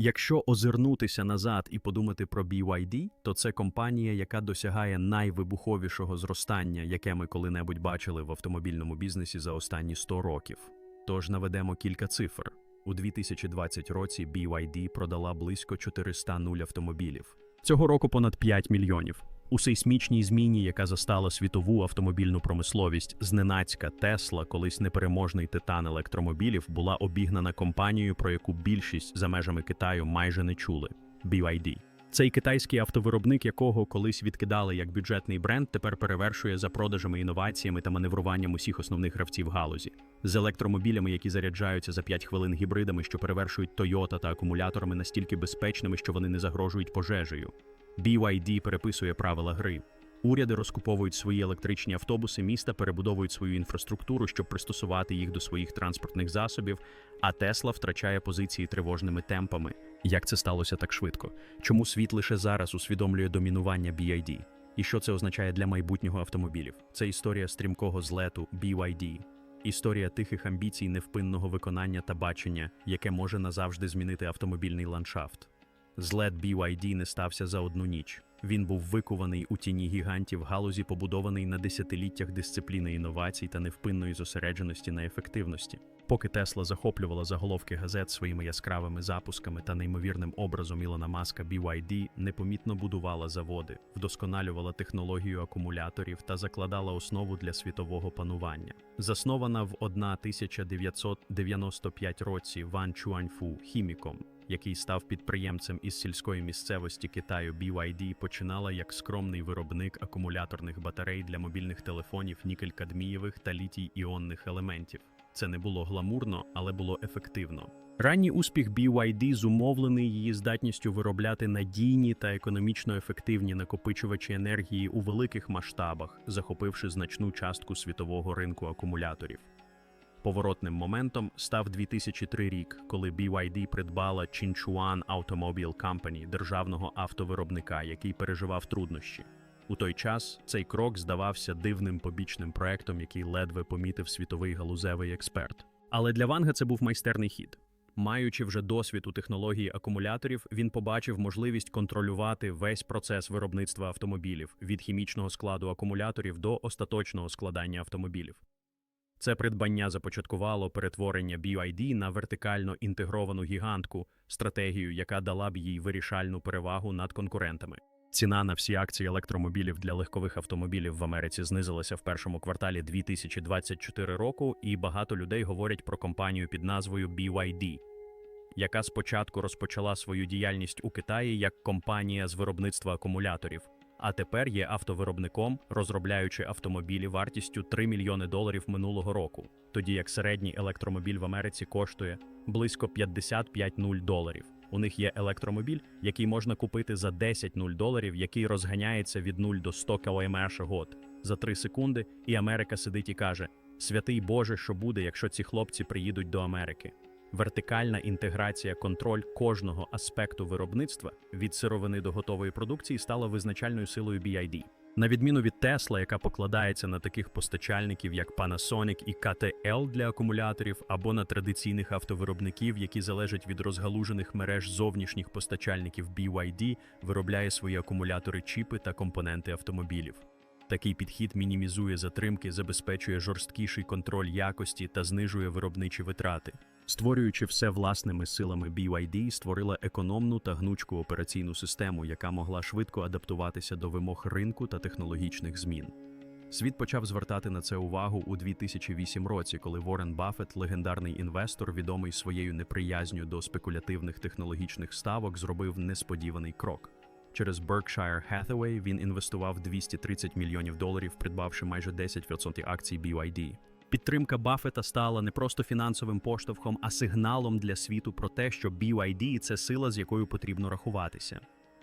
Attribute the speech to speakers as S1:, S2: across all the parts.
S1: Якщо озирнутися назад і подумати про BYD, то це компанія, яка досягає найвибуховішого зростання, яке ми коли-небудь бачили в автомобільному бізнесі за останні 100 років. Тож наведемо кілька цифр. У 2020 році BYD продала близько 400 нуль автомобілів. Цього року понад 5 мільйонів. У сейсмічній зміні, яка застала світову автомобільну промисловість, зненацька Тесла, колись непереможний титан електромобілів, була обігнана компанією, про яку більшість за межами Китаю майже не чули BYD. Цей китайський автовиробник, якого колись відкидали як бюджетний бренд, тепер перевершує за продажами, інноваціями та маневруванням усіх основних гравців галузі з електромобілями, які заряджаються за 5 хвилин гібридами, що перевершують Toyota та акумуляторами настільки безпечними, що вони не загрожують пожежею. BYD переписує правила гри. Уряди розкуповують свої електричні автобуси, міста перебудовують свою інфраструктуру, щоб пристосувати їх до своїх транспортних засобів, а Тесла втрачає позиції тривожними темпами. Як це сталося так швидко? Чому світ лише зараз усвідомлює домінування BYD? І що це означає для майбутнього автомобілів? Це історія стрімкого злету BYD. Історія тихих амбіцій, невпинного виконання та бачення, яке може назавжди змінити автомобільний ландшафт. Злет BYD не стався за одну ніч. Він був викуваний у тіні гігантів галузі, побудований на десятиліттях дисципліни інновацій та невпинної зосередженості на ефективності. Поки Тесла захоплювала заголовки газет своїми яскравими запусками та неймовірним образом Ілона Маска, BYD непомітно будувала заводи, вдосконалювала технологію акумуляторів та закладала основу для світового панування. Заснована в 1995 році Ван Чуаньфу хіміком, який став підприємцем із сільської місцевості Китаю BYD, починала як скромний виробник акумуляторних батарей для мобільних телефонів нікель-кадмієвих та літій-іонних елементів. Це не було гламурно, але було ефективно. Ранній успіх BYD зумовлений її здатністю виробляти надійні та економічно ефективні накопичувачі енергії у великих масштабах, захопивши значну частку світового ринку акумуляторів. Поворотним моментом став 2003 рік, коли BYD придбала Chinchuan Automobile Company, державного автовиробника, який переживав труднощі. У той час цей крок здавався дивним побічним проектом, який ледве помітив світовий галузевий експерт. Але для Ванга це був майстерний хід. Маючи вже досвід у технології акумуляторів, він побачив можливість контролювати весь процес виробництва автомобілів від хімічного складу акумуляторів до остаточного складання автомобілів. Це придбання започаткувало перетворення BYD на вертикально інтегровану гігантку, стратегію, яка дала б їй вирішальну перевагу над конкурентами. Ціна на всі акції електромобілів для легкових автомобілів в Америці знизилася в першому кварталі 2024 року, і багато людей говорять про компанію під назвою BYD, яка спочатку розпочала свою діяльність у Китаї як компанія з виробництва акумуляторів, а тепер є автовиробником, розробляючи автомобілі вартістю 3 мільйони доларів минулого року, тоді як середній електромобіль в Америці коштує близько 55 нуль доларів. У них є електромобіль, який можна купити за 10 нуль доларів, який розганяється від 0 до 100 км год за 3 секунди, і Америка сидить і каже: Святий Боже, що буде, якщо ці хлопці приїдуть до Америки. Вертикальна інтеграція, контроль кожного аспекту виробництва від сировини до готової продукції стала визначальною силою BID. На відміну від Tesla, яка покладається на таких постачальників, як Panasonic і KTL для акумуляторів, або на традиційних автовиробників, які залежать від розгалужених мереж зовнішніх постачальників BYD, виробляє свої акумулятори, чіпи та компоненти автомобілів. Такий підхід мінімізує затримки, забезпечує жорсткіший контроль якості та знижує виробничі витрати. Створюючи все власними силами, BYD створила економну та гнучку операційну систему, яка могла швидко адаптуватися до вимог ринку та технологічних змін. Світ почав звертати на це увагу у 2008 році, коли Ворен Баффет, легендарний інвестор, відомий своєю неприязню до спекулятивних технологічних ставок, зробив несподіваний крок. Через Berkshire Hathaway він інвестував 230 мільйонів доларів, придбавши майже 10% акцій BYD. Підтримка Баффета стала не просто фінансовим поштовхом, а сигналом для світу про те, що BYD – це сила, з якою потрібно рахуватися.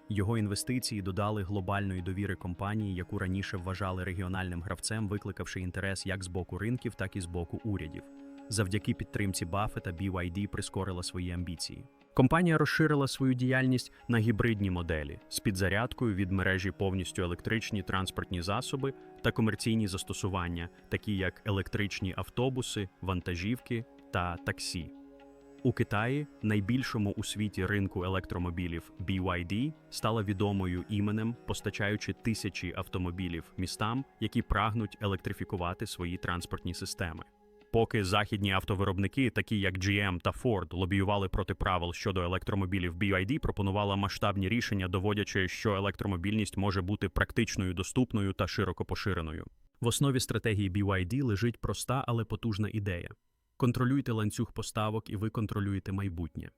S1: Його інвестиції додали глобальної довіри компанії, яку раніше вважали регіональним гравцем, викликавши інтерес як з боку ринків, так і з боку урядів. Завдяки підтримці Баффета BYD прискорила свої амбіції. Компанія розширила свою діяльність на гібридні моделі з підзарядкою від мережі повністю електричні транспортні засоби та комерційні застосування, такі як електричні автобуси, вантажівки та таксі. У Китаї, найбільшому у світі ринку електромобілів BYD, стала відомою іменем, постачаючи тисячі автомобілів містам, які прагнуть електрифікувати свої транспортні системи. Поки західні автовиробники, такі як GM та Ford, лобіювали проти правил щодо електромобілів, BYD пропонувала масштабні рішення, доводячи, що електромобільність може бути практичною, доступною та широко поширеною. В основі стратегії BYD лежить проста, але потужна ідея: контролюйте ланцюг поставок, і ви контролюєте майбутнє.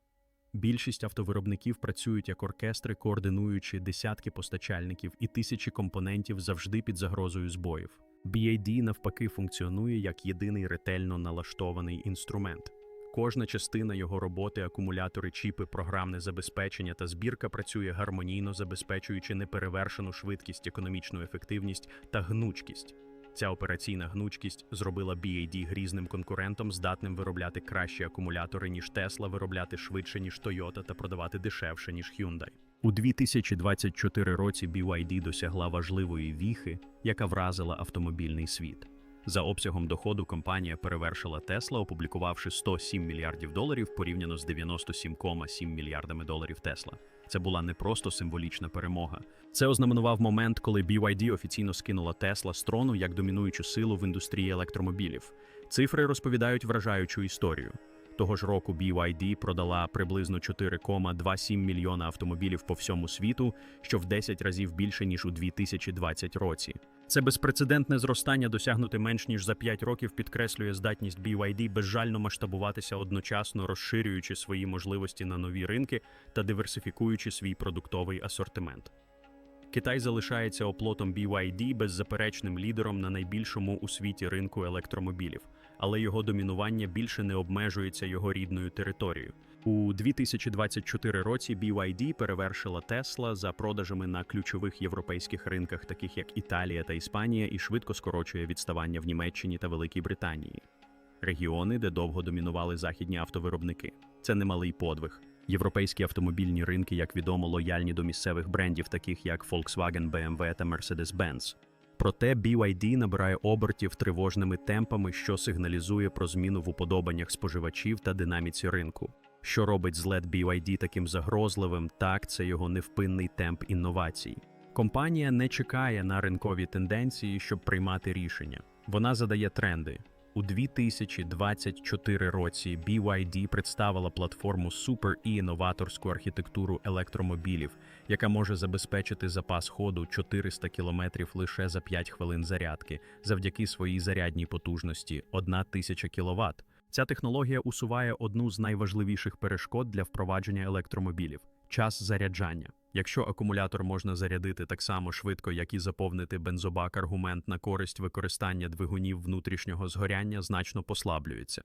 S1: Більшість автовиробників працюють як оркестри, координуючи десятки постачальників і тисячі компонентів завжди під загрозою збоїв. BAD навпаки функціонує як єдиний ретельно налаштований інструмент. Кожна частина його роботи, акумулятори, чіпи, програмне забезпечення та збірка працює гармонійно, забезпечуючи неперевершену швидкість, економічну ефективність та гнучкість. Ця операційна гнучкість зробила BAD грізним конкурентом, здатним виробляти кращі акумулятори, ніж Tesla, виробляти швидше, ніж Toyota та продавати дешевше, ніж Hyundai. У 2024 році BYD досягла важливої віхи, яка вразила автомобільний світ. За обсягом доходу компанія перевершила Tesla, опублікувавши 107 мільярдів доларів порівняно з 97,7 мільярдами доларів Tesla. Це була не просто символічна перемога. Це ознаменував момент, коли BYD офіційно скинула Tesla з трону як домінуючу силу в індустрії електромобілів. Цифри розповідають вражаючу історію. Того ж року BYD продала приблизно 4,27 мільйона автомобілів по всьому світу, що в 10 разів більше ніж у 2020 році. Це безпрецедентне зростання, досягнуте менш ніж за 5 років, підкреслює здатність BYD безжально масштабуватися одночасно, розширюючи свої можливості на нові ринки та диверсифікуючи свій продуктовий асортимент. Китай залишається оплотом BYD беззаперечним лідером на найбільшому у світі ринку електромобілів, але його домінування більше не обмежується його рідною територією. У 2024 році BYD перевершила Tesla за продажами на ключових європейських ринках, таких як Італія та Іспанія, і швидко скорочує відставання в Німеччині та Великій Британії. Регіони, де довго домінували західні автовиробники. Це немалий подвиг. Європейські автомобільні ринки, як відомо, лояльні до місцевих брендів, таких як Volkswagen, BMW та Mercedes-Benz. Проте BYD набирає обертів тривожними темпами, що сигналізує про зміну в уподобаннях споживачів та динаміці ринку. Що робить злет BYD таким загрозливим, так це його невпинний темп інновацій. Компанія не чекає на ринкові тенденції, щоб приймати рішення. Вона задає тренди. У 2024 році BYD представила платформу Super і новаторську архітектуру електромобілів, яка може забезпечити запас ходу 400 км лише за 5 хвилин зарядки завдяки своїй зарядній потужності 1000 кВт. Ця технологія усуває одну з найважливіших перешкод для впровадження електромобілів час заряджання. Якщо акумулятор можна зарядити так само швидко, як і заповнити бензобак, аргумент на користь використання двигунів внутрішнього згоряння значно послаблюється.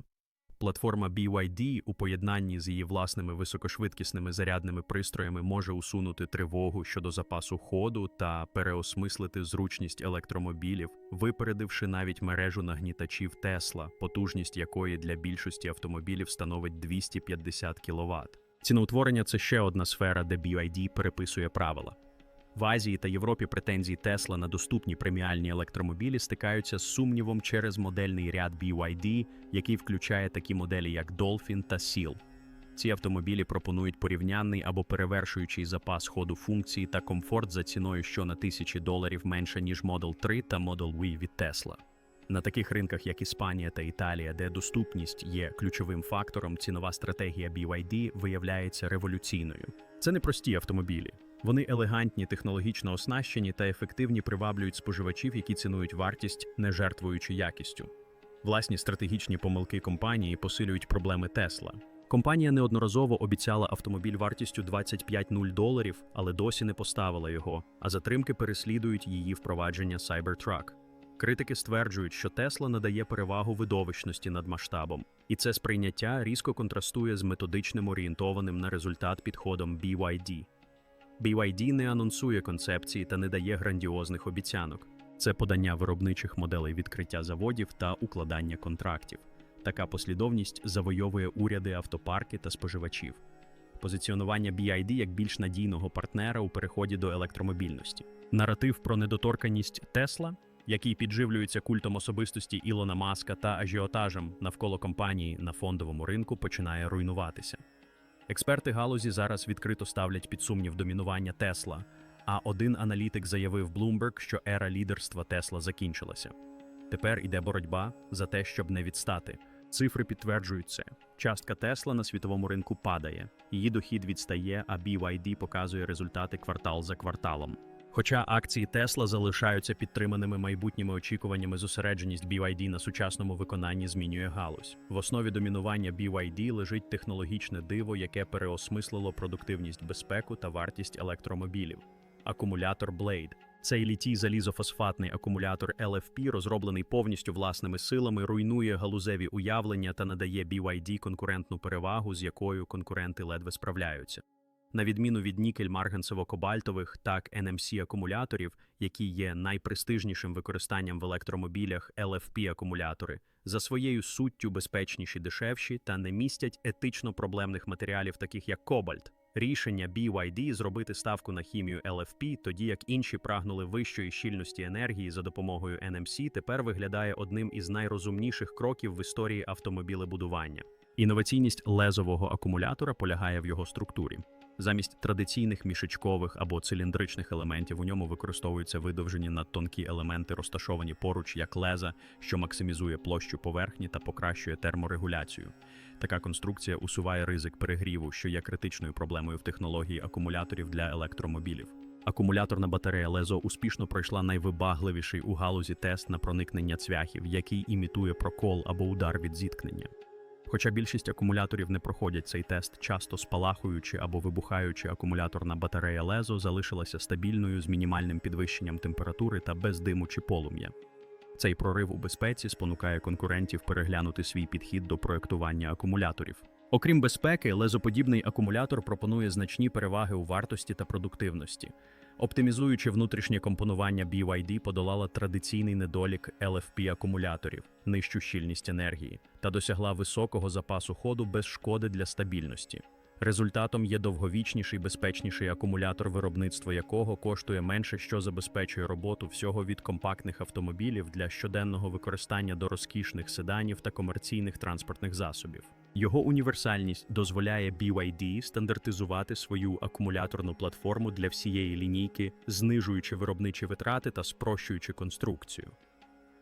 S1: Платформа BYD у поєднанні з її власними високошвидкісними зарядними пристроями може усунути тривогу щодо запасу ходу та переосмислити зручність електромобілів, випередивши навіть мережу нагнітачів Tesla, потужність якої для більшості автомобілів становить 250 кВт. Ціноутворення це ще одна сфера, де BYD переписує правила. В Азії та Європі претензії Tesla на доступні преміальні електромобілі стикаються з сумнівом через модельний ряд BYD, який включає такі моделі, як Dolphin та Seal. Ці автомобілі пропонують порівнянний або перевершуючий запас ходу функції та комфорт за ціною, що на тисячі доларів менше ніж Model 3 та Model Y від Tesla. На таких ринках, як Іспанія та Італія, де доступність є ключовим фактором, цінова стратегія BYD виявляється революційною. Це не прості автомобілі. Вони елегантні, технологічно оснащені та ефективні приваблюють споживачів, які цінують вартість, не жертвуючи якістю. Власні стратегічні помилки компанії посилюють проблеми Тесла. Компанія неодноразово обіцяла автомобіль вартістю 25,0 доларів, але досі не поставила його, а затримки переслідують її впровадження Cybertruck. Критики стверджують, що Тесла надає перевагу видовищності над масштабом, і це сприйняття різко контрастує з методичним орієнтованим на результат підходом BYD. BYD не анонсує концепції та не дає грандіозних обіцянок. Це подання виробничих моделей відкриття заводів та укладання контрактів. Така послідовність завойовує уряди, автопарки та споживачів. Позиціонування BYD як більш надійного партнера у переході до електромобільності. Наратив про недоторканість Тесла який підживлюється культом особистості Ілона Маска та ажіотажем навколо компанії на фондовому ринку, починає руйнуватися. Експерти галузі зараз відкрито ставлять під сумнів домінування Тесла. А один аналітик заявив Bloomberg, що ера лідерства Тесла закінчилася. Тепер іде боротьба за те, щоб не відстати. Цифри підтверджують це. Частка Тесла на світовому ринку падає, її дохід відстає, а BYD показує результати квартал за кварталом. Хоча акції Тесла залишаються підтриманими майбутніми очікуваннями, зосередженість BYD на сучасному виконанні змінює галузь. В основі домінування BYD лежить технологічне диво, яке переосмислило продуктивність безпеку та вартість електромобілів. Акумулятор Blade. Цей літій залізофосфатний акумулятор LFP, розроблений повністю власними силами, руйнує галузеві уявлення та надає BYD конкурентну перевагу, з якою конкуренти ледве справляються. На відміну від нікель-марганцево-кобальтових так NMC акумуляторів, які є найпрестижнішим використанням в електромобілях LFP акумулятори, за своєю суттю безпечніші, дешевші та не містять етично проблемних матеріалів, таких як кобальт. Рішення BYD зробити ставку на хімію LFP, тоді як інші прагнули вищої щільності енергії за допомогою NMC, тепер виглядає одним із найрозумніших кроків в історії автомобілебудування. Інноваційність лезового акумулятора полягає в його структурі. Замість традиційних мішечкових або циліндричних елементів у ньому використовуються видовжені надтонкі елементи, розташовані поруч як леза, що максимізує площу поверхні та покращує терморегуляцію. Така конструкція усуває ризик перегріву, що є критичною проблемою в технології акумуляторів для електромобілів. Акумуляторна батарея Лезо успішно пройшла найвибагливіший у галузі тест на проникнення цвяхів, який імітує прокол або удар від зіткнення. Хоча більшість акумуляторів не проходять цей тест, часто спалахуючи або вибухаючи акумуляторна батарея Лезо залишилася стабільною з мінімальним підвищенням температури та без диму чи полум'я. Цей прорив у безпеці спонукає конкурентів переглянути свій підхід до проектування акумуляторів. Окрім безпеки, лезоподібний акумулятор пропонує значні переваги у вартості та продуктивності. Оптимізуючи внутрішнє компонування BYD подолала традиційний недолік LFP акумуляторів, нижчу щільність енергії та досягла високого запасу ходу без шкоди для стабільності. Результатом є довговічніший безпечніший акумулятор, виробництво якого коштує менше, що забезпечує роботу всього від компактних автомобілів для щоденного використання до розкішних седанів та комерційних транспортних засобів. Його універсальність дозволяє BYD стандартизувати свою акумуляторну платформу для всієї лінійки, знижуючи виробничі витрати та спрощуючи конструкцію.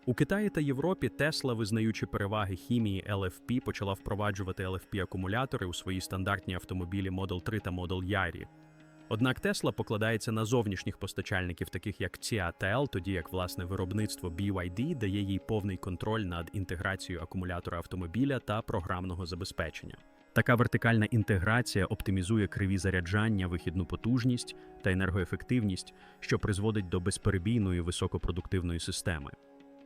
S1: У Китаї та Європі Тесла, визнаючи переваги хімії LFP, почала впроваджувати LFP-акумулятори у свої стандартні автомобілі Model 3 та Model Y. Однак Тесла покладається на зовнішніх постачальників, таких як CATL, тоді як власне виробництво BYD дає їй повний контроль над інтеграцією акумулятора автомобіля та програмного забезпечення. Така вертикальна інтеграція оптимізує криві заряджання, вихідну потужність та енергоефективність, що призводить до безперебійної високопродуктивної системи.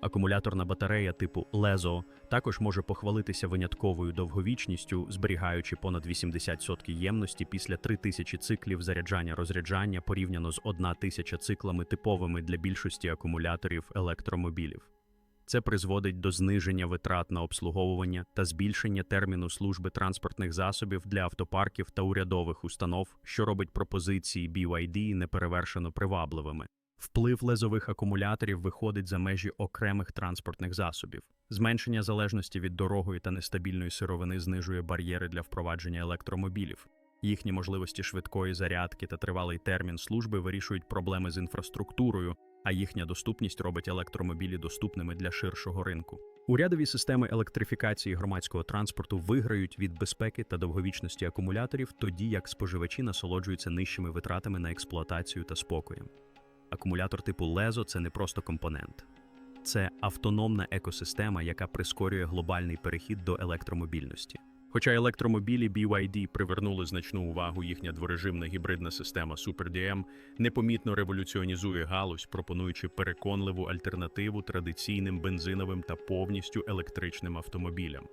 S1: Акумуляторна батарея типу Лезо також може похвалитися винятковою довговічністю, зберігаючи понад 80% ємності після 3000 циклів заряджання-розряджання порівняно з 1000 циклами типовими для більшості акумуляторів електромобілів. Це призводить до зниження витрат на обслуговування та збільшення терміну служби транспортних засобів для автопарків та урядових установ, що робить пропозиції BYD неперевершено привабливими. Вплив лезових акумуляторів виходить за межі окремих транспортних засобів. Зменшення залежності від дорогої та нестабільної сировини знижує бар'єри для впровадження електромобілів. Їхні можливості швидкої зарядки та тривалий термін служби вирішують проблеми з інфраструктурою, а їхня доступність робить електромобілі доступними для ширшого ринку. Урядові системи електрифікації громадського транспорту виграють від безпеки та довговічності акумуляторів, тоді як споживачі насолоджуються нижчими витратами на експлуатацію та спокоєм. Акумулятор типу Лезо це не просто компонент, це автономна екосистема, яка прискорює глобальний перехід до електромобільності. Хоча електромобілі BYD привернули значну увагу, їхня дворежимна гібридна система SuperDM непомітно революціонізує галузь, пропонуючи переконливу альтернативу традиційним бензиновим та повністю електричним автомобілям.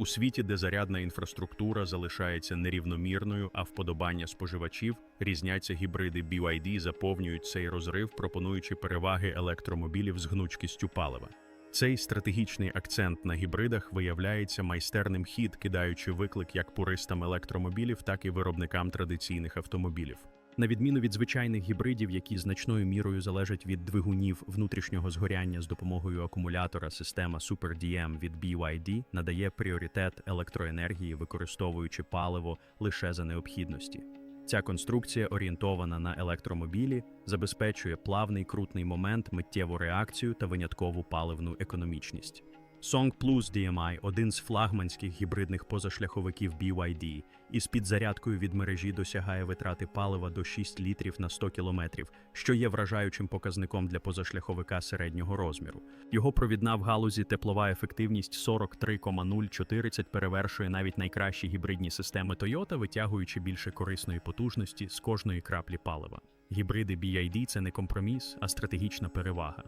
S1: У світі, де зарядна інфраструктура залишається нерівномірною, а вподобання споживачів різняться гібриди BYD заповнюють цей розрив, пропонуючи переваги електромобілів з гнучкістю палива. Цей стратегічний акцент на гібридах виявляється майстерним хід, кидаючи виклик як пуристам електромобілів, так і виробникам традиційних автомобілів. На відміну від звичайних гібридів, які значною мірою залежать від двигунів внутрішнього згоряння з допомогою акумулятора, система SuperDM від BYD надає пріоритет електроенергії, використовуючи паливо лише за необхідності. Ця конструкція орієнтована на електромобілі, забезпечує плавний крутний момент, миттєву реакцію та виняткову паливну економічність. Song Plus DMI – один з флагманських гібридних позашляховиків BYD, із підзарядкою від мережі досягає витрати палива до 6 літрів на 100 кілометрів, що є вражаючим показником для позашляховика середнього розміру. Його провідна в галузі теплова ефективність 43,040 перевершує навіть найкращі гібридні системи Toyota, витягуючи більше корисної потужності з кожної краплі палива. Гібриди BYD – це не компроміс, а стратегічна перевага.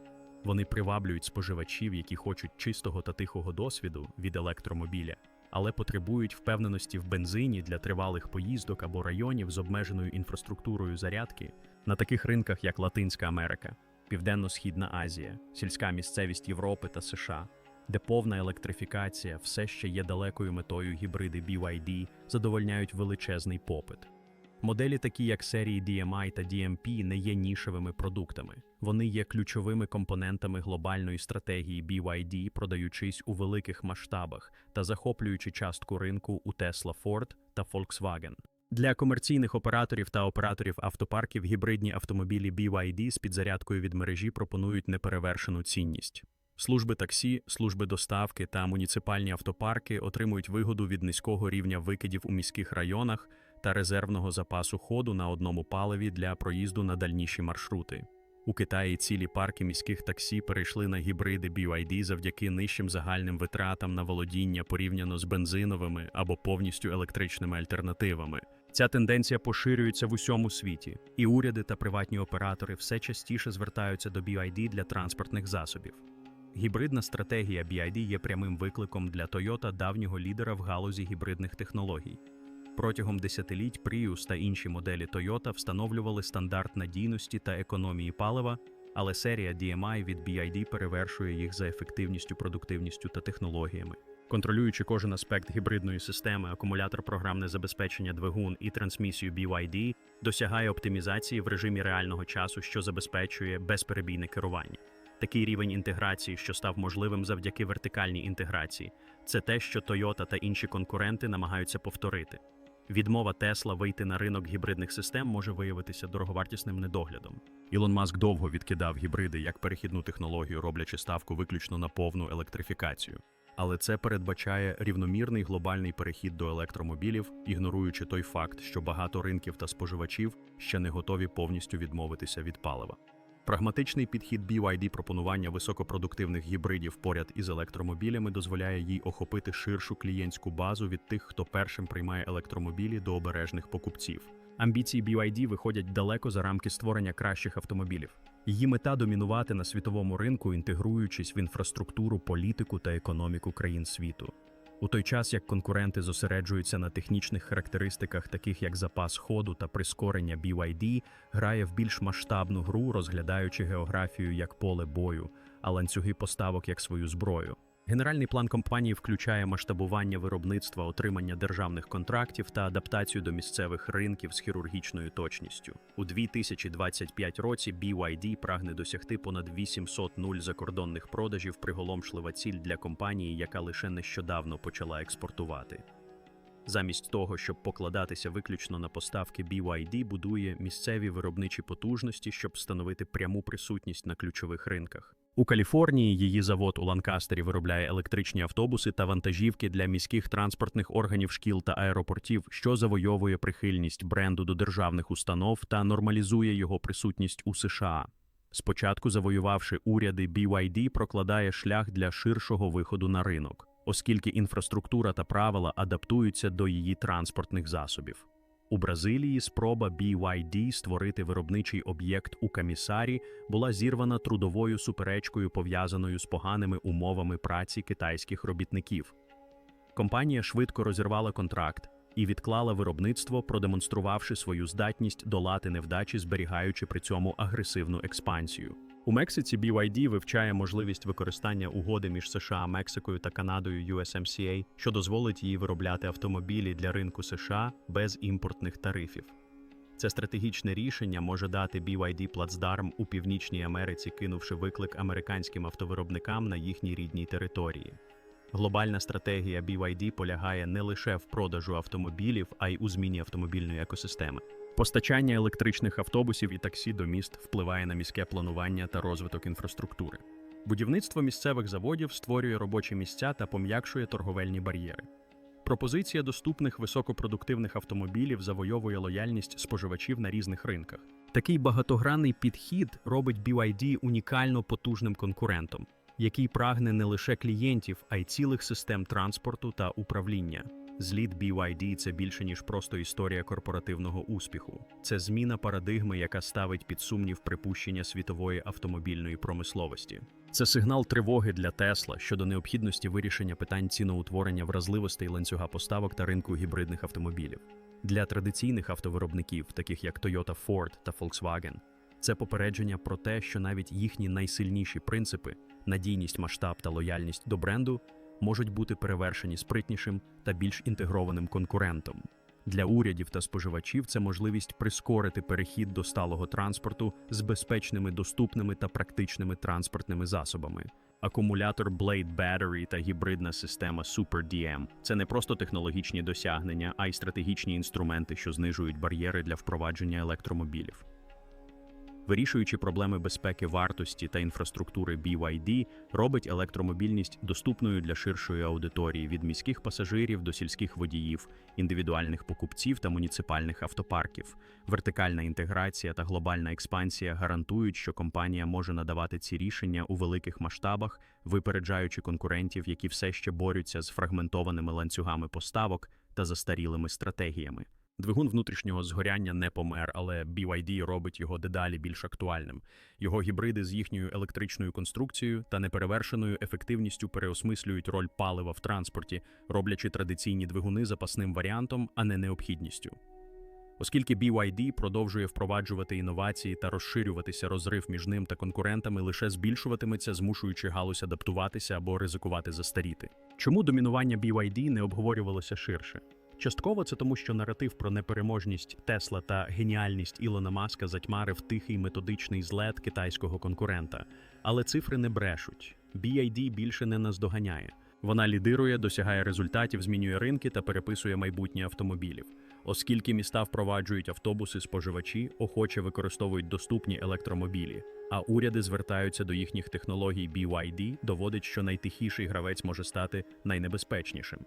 S1: Вони приваблюють споживачів, які хочуть чистого та тихого досвіду від електромобіля, але потребують впевненості в бензині для тривалих поїздок або районів з обмеженою інфраструктурою зарядки на таких ринках, як Латинська Америка, Південно-Східна Азія, сільська місцевість Європи та США, де повна електрифікація все ще є далекою метою гібриди BYD, задовольняють величезний попит. Моделі, такі як серії DMI та DMP, не є нішевими продуктами. Вони є ключовими компонентами глобальної стратегії BYD, продаючись у великих масштабах та захоплюючи частку ринку у Tesla Ford та Volkswagen. Для комерційних операторів та операторів автопарків гібридні автомобілі BYD з підзарядкою від мережі пропонують неперевершену цінність. Служби таксі, служби доставки та муніципальні автопарки отримують вигоду від низького рівня викидів у міських районах та резервного запасу ходу на одному паливі для проїзду на дальніші маршрути. У Китаї цілі парки міських таксі перейшли на гібриди BYD завдяки нижчим загальним витратам на володіння порівняно з бензиновими або повністю електричними альтернативами. Ця тенденція поширюється в усьому світі, і уряди та приватні оператори все частіше звертаються до BYD для транспортних засобів. Гібридна стратегія BYD є прямим викликом для Toyota давнього лідера в галузі гібридних технологій. Протягом десятиліть Prius та інші моделі Toyota встановлювали стандарт надійності та економії палива, але серія DMI від BYD перевершує їх за ефективністю, продуктивністю та технологіями. Контролюючи кожен аспект гібридної системи, акумулятор, програмне забезпечення двигун і трансмісію BYD досягає оптимізації в режимі реального часу, що забезпечує безперебійне керування. Такий рівень інтеграції, що став можливим завдяки вертикальній інтеграції, це те, що Toyota та інші конкуренти намагаються повторити. Відмова Тесла вийти на ринок гібридних систем може виявитися дороговартісним недоглядом. Ілон Маск довго відкидав гібриди як перехідну технологію, роблячи ставку виключно на повну електрифікацію. Але це передбачає рівномірний глобальний перехід до електромобілів, ігноруючи той факт, що багато ринків та споживачів ще не готові повністю відмовитися від палива. Прагматичний підхід BYD пропонування високопродуктивних гібридів поряд із електромобілями дозволяє їй охопити ширшу клієнтську базу від тих, хто першим приймає електромобілі до обережних покупців. Амбіції BYD виходять далеко за рамки створення кращих автомобілів. Її мета домінувати на світовому ринку, інтегруючись в інфраструктуру, політику та економіку країн світу. У той час як конкуренти зосереджуються на технічних характеристиках, таких як запас ходу та прискорення BYD, грає в більш масштабну гру, розглядаючи географію як поле бою, а ланцюги поставок як свою зброю. Генеральний план компанії включає масштабування виробництва, отримання державних контрактів та адаптацію до місцевих ринків з хірургічною точністю. У 2025 році BYD прагне досягти понад 800 нуль закордонних продажів, приголомшлива ціль для компанії, яка лише нещодавно почала експортувати. Замість того, щоб покладатися виключно на поставки BYD, будує місцеві виробничі потужності, щоб встановити пряму присутність на ключових ринках. У Каліфорнії її завод у Ланкастері виробляє електричні автобуси та вантажівки для міських транспортних органів шкіл та аеропортів, що завойовує прихильність бренду до державних установ та нормалізує його присутність у США. Спочатку завоювавши уряди, BYD прокладає шлях для ширшого виходу на ринок, оскільки інфраструктура та правила адаптуються до її транспортних засобів. У Бразилії спроба BYD створити виробничий об'єкт у камісарі була зірвана трудовою суперечкою, пов'язаною з поганими умовами праці китайських робітників. Компанія швидко розірвала контракт і відклала виробництво, продемонструвавши свою здатність долати невдачі, зберігаючи при цьому агресивну експансію. У Мексиці BYD вивчає можливість використання угоди між США, Мексикою та Канадою USMCA, що дозволить їй виробляти автомобілі для ринку США без імпортних тарифів. Це стратегічне рішення може дати BYD плацдарм у Північній Америці, кинувши виклик американським автовиробникам на їхній рідній території. Глобальна стратегія BYD полягає не лише в продажу автомобілів, а й у зміні автомобільної екосистеми. Постачання електричних автобусів і таксі до міст впливає на міське планування та розвиток інфраструктури. Будівництво місцевих заводів створює робочі місця та пом'якшує торговельні бар'єри. Пропозиція доступних високопродуктивних автомобілів завойовує лояльність споживачів на різних ринках. Такий багатогранний підхід робить BYD унікально потужним конкурентом, який прагне не лише клієнтів, а й цілих систем транспорту та управління. Зліт BYD – це більше ніж просто історія корпоративного успіху. Це зміна парадигми, яка ставить під сумнів припущення світової автомобільної промисловості. Це сигнал тривоги для Тесла щодо необхідності вирішення питань ціноутворення вразливостей ланцюга поставок та ринку гібридних автомобілів. Для традиційних автовиробників, таких як Toyota, Ford та Volkswagen, це попередження про те, що навіть їхні найсильніші принципи надійність, масштаб та лояльність до бренду можуть бути перевершені спритнішим та більш інтегрованим конкурентом. Для урядів та споживачів це можливість прискорити перехід до сталого транспорту з безпечними, доступними та практичними транспортними засобами. Акумулятор Blade Battery та гібридна система Super DM – це не просто технологічні досягнення, а й стратегічні інструменти, що знижують бар'єри для впровадження електромобілів. Вирішуючи проблеми безпеки вартості та інфраструктури BYD, робить електромобільність доступною для ширшої аудиторії від міських пасажирів до сільських водіїв, індивідуальних покупців та муніципальних автопарків. Вертикальна інтеграція та глобальна експансія гарантують, що компанія може надавати ці рішення у великих масштабах, випереджаючи конкурентів, які все ще борються з фрагментованими ланцюгами поставок та застарілими стратегіями. Двигун внутрішнього згоряння не помер, але BYD робить його дедалі більш актуальним. Його гібриди з їхньою електричною конструкцією та неперевершеною ефективністю переосмислюють роль палива в транспорті, роблячи традиційні двигуни запасним варіантом, а не необхідністю. Оскільки BYD продовжує впроваджувати інновації та розширюватися, розрив між ним та конкурентами лише збільшуватиметься, змушуючи галузь адаптуватися або ризикувати застаріти. Чому домінування BYD не обговорювалося ширше? Частково це тому, що наратив про непереможність Тесла та геніальність Ілона Маска затьмарив тихий методичний злет китайського конкурента. Але цифри не брешуть. BYD більше не наздоганяє. Вона лідирує, досягає результатів, змінює ринки та переписує майбутнє автомобілів. Оскільки міста впроваджують автобуси, споживачі охоче використовують доступні електромобілі, а уряди звертаються до їхніх технологій BYD, доводить, що найтихіший гравець може стати найнебезпечнішим.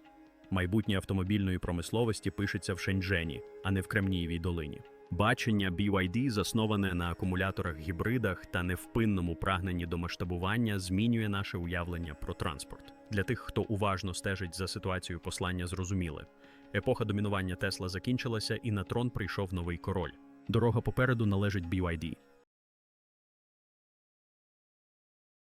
S1: Майбутнє автомобільної промисловості пишеться в Шенджені, а не в Кремнієвій долині. Бачення BYD, засноване на акумуляторах гібридах та невпинному прагненні до масштабування, змінює наше уявлення про транспорт. Для тих, хто уважно стежить за ситуацією, послання зрозуміле. Епоха домінування Тесла закінчилася, і на трон прийшов новий король. Дорога попереду належить BYD.